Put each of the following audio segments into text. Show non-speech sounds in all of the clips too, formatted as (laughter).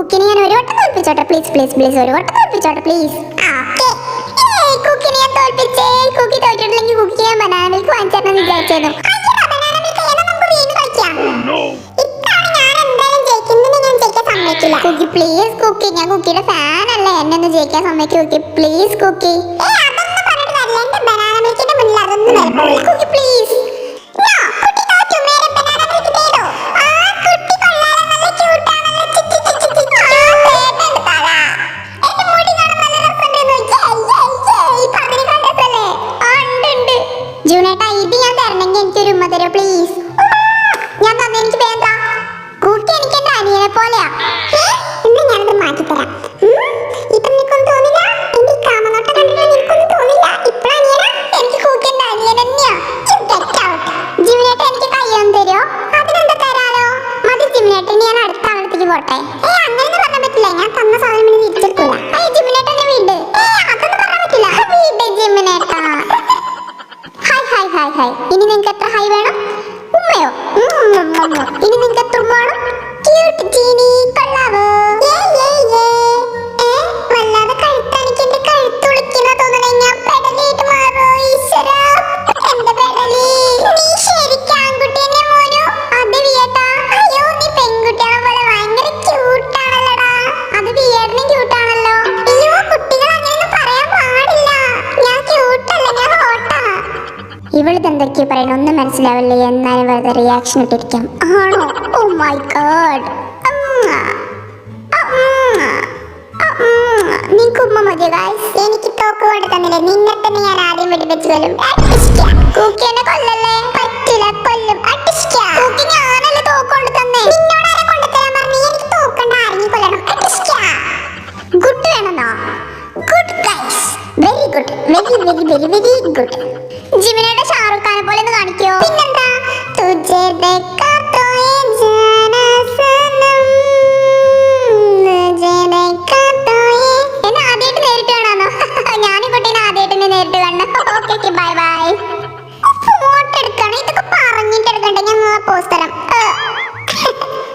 കുക്കിനെ ഞാൻ ഒരു വട്ടം തോൽപ്പിച്ചോട്ടെ. പ്ലീസ് പ്ലീസ് പ്ലീസ് ഒരു വട്ടം തോൽപ്പിച്ചോട്ടെ പ്ലീസ് കുക്കിനെ ഞാൻ തോൽപ്പിച്ചേ. കുക്കി തോറ്റിട്ടില്ലെങ്കിൽ കുക്കി ഞാൻ ബനാന മിൽക്ക് ജയിക്കാൻ സമ്മതിക്കില്ല. Cookie please cookie. ഞാൻ കുക്കിയുടെ ഫാൻ അല്ലേ. എന്നെ ഒന്ന് ജയിക്കാൻ സമ്മതിക്കൂ കുക്കി പ്ലീസ് കുക്കി. പോട്ടെ. ഏ അങ്ങനെ പറയാൻ പറ്റില്ല. ഞാൻ തന്ന സാധനം പിന്നെ തിരിച്ചെടുക്കില്ല ഏ ജിമിനേട്ടന്റെ വീട്. ഏ അതൊന്നും പറയാൻ പറ്റില്ല. വീട് ജിമിനേട്ട. Hi hi hi hi. ഇനി നിങ്ങൾക്ക് എത്ര ഹായ് വേണം? ഉമ്മയോ. ഇനി നിങ്ങൾക്ക് എത്ര ഉമ്മ വേണം? ഇവളിത് എന്തൊക്കെയാ പറയണ? ഒന്നും മനസ്സിലാവില്ല? എന്നാലും വെറുതെ റിയാക്ഷൻ ഇട്ടിരിക്കാം. ആണോ? ഓ മൈ ഗോഡ് നിനക്ക് ഉമ്മ മതി എനിക്ക് തോക്ക് കൊണ്ട് തന്നില്ലേ? നിന്നെ തന്നെ ഞാൻ ആദ്യം വെടിവെച്ച് കൊല്ലും good very very very very good ജിമിനയുടെ Shahrukh ഖാനെ പോലെ ഒന്ന് കാണിക്കോ. പിന്നെന്താ? തുജെ ദേഖാ തോ യേ ജാനാ സനം തുജെ ദേഖാ തോ യേ എന്നെ ആദ്യമായിട്ട് നേരിട്ട് കാണാനോ (laughs) ഞാൻ കുട്ടീനെ ആദ്യമായിട്ട് എന്നെ നേരിട്ട് കാണണം. (laughs) Okay bye bye. ഫോട്ടോ എടുക്കണം. ഇതൊക്കെ പറഞ്ഞിട്ട് എടുക്കണ്ടേ? ഞാൻ പോസ്റ്റ് തരാം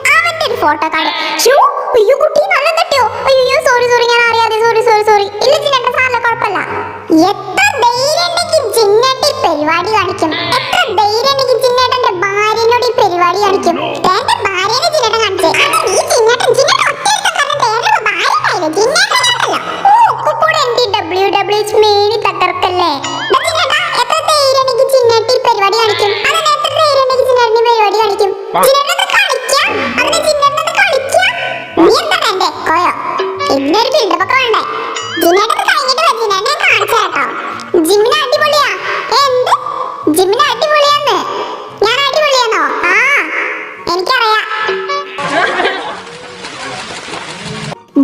(laughs) അവന്റെ ഒരു ഫോട്ടോ കാർഡ് അയ്യോ കുട്ടി നല്ല തെറ്റോ അയ്യോ സോറി സോറി ഞാൻ അറിയാതെ സോറി സോറി സോറി ഇല്ല ജിന്നേട്ട സാറില്ല കുഴപ്പമില്ല. എത്ര ധൈര്യം ചിന്നട്ടി പരിപാടി കാണിക്കും. എത്ര ധൈര്യം ചിന്നട്ടന്റെ ഭാര്യനോട് ഈ പരിപാടി കാണിക്കും. എന്റെ ഭാര്യനെ ജിന്നേട്ടൻ കാണിച്ചേ. ഈ ഡബ്ല്യു ഡബ്ല്യു എച്ച് മേനി തകർക്കല്ലേ എത്ര ധൈര്യം പരിപാടി കാണിക്കും? അതെ എത്ര ധൈര്യം ഉണ്ടെങ്കിൽ ജിന്നേട്ടൻ ഈ പരിപാടി കാണിക്കും?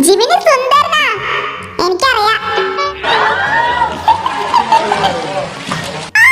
ജിമിന് സുന്ദരനാ. എനിക്കറിയാം. ആ,